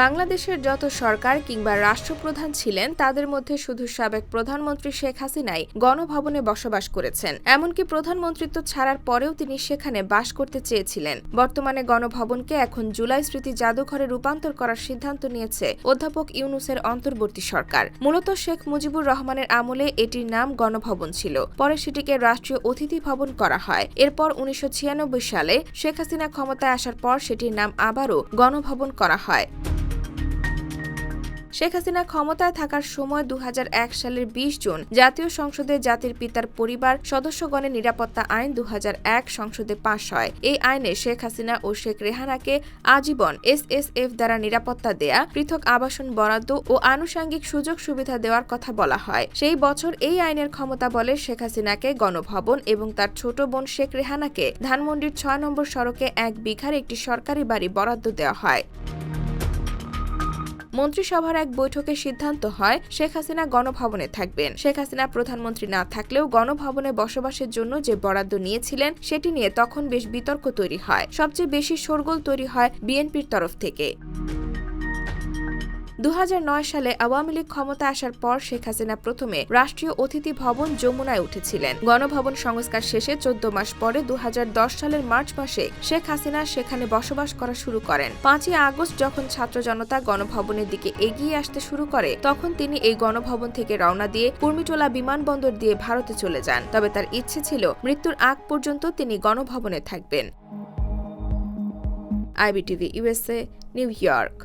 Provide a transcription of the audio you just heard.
বাংলাদেশের যত সরকার কিংবা রাষ্ট্রপ্রধান ছিলেন, তাদের মধ্যে শুধু সাবেক প্রধানমন্ত্রী শেখ হাসিনাই গণভবনে বসবাস করেছেন। এমনকি প্রধানমন্ত্রিত্ব ছাড়ার পরেও তিনি সেখানে বাস করতে চেয়েছিলেন। বর্তমানে গণভবনকে এখন জুলাই স্মৃতি জাদুঘরে রূপান্তর করার সিদ্ধান্ত নিয়েছে অধ্যাপক ইউনুসের অন্তর্বর্তী সরকার। মূলত শেখ মুজিবুর রহমানের আমলে এটির নাম গণভবন ছিল। পরে সেটিকে রাষ্ট্রীয় অতিথি ভবন করা হয়। এরপর উনিশশো ছিয়ানব্বই সালে শেখ হাসিনা ক্ষমতায় আসার পর সেটির নাম আবারও গণভবন করা হয়। শেখ হাসিনা ক্ষমতায় থাকার সময় দু হাজার এক সালের ২০ জুন জাতীয় সংসদে জাতির পিতার পরিবার, সদস্যগণের নিরাপত্তা আইন দু হাজার এক সংসদে পাশ হয়। এই আইনে শেখ হাসিনা ও শেখ রেহানাকে আজীবন এস এস এফ দ্বারা নিরাপত্তা দেয়া, পৃথক আবাসন বরাদ্দ ও আনুষাঙ্গিক সুযোগ সুবিধা দেওয়ার কথা বলা হয়। সেই বছর এই আইনের ক্ষমতা বলে শেখ হাসিনাকে গণভবন এবং তার ছোট বোন শেখ রেহানাকে ধানমন্ডির ছয় নম্বর সড়কে এক বিঘার একটি সরকারি বাড়ি বরাদ্দ দেওয়া হয়। মন্ত্রিসভার এক বৈঠকে সিদ্ধান্ত হয়, শেখ হাসিনা গণভবনে থাকবেন। শেখ হাসিনা প্রধানমন্ত্রী না থাকলেও গণভবনে বসবাসের জন্য যে বরাদ্দ নিয়েছিলেন, সেটি নিয়ে তখন বেশ বিতর্ক তৈরি হয়। সবচেয়ে বেশি শোরগোল তৈরি হয় বিএনপির তরফ থেকে। দু হাজার নয় সালে আওয়ামী লীগ ক্ষমতা আসার পর শেখ হাসিনা প্রথমে রাষ্ট্রীয় অতিথি ভবন যমুনায় উঠেছিলেন। গণভবন সংস্কার শেষে চোদ্দ মাস পরে দু হাজার দশ সালের মার্চ মাসে শেখ হাসিনা সেখানে বসবাস করা শুরু করেন। পাঁচই আগস্ট যখন ছাত্র জনতা গণভবনের দিকে এগিয়ে আসতে শুরু করে, তখন তিনি এই গণভবন থেকে রওনা দিয়ে কুর্মিটোলা বিমানবন্দর দিয়ে ভারতে চলে যান। তবে তার ইচ্ছে ছিল মৃত্যুর আগ পর্যন্ত তিনি গণভবনে থাকবেন। IBTV USA New York.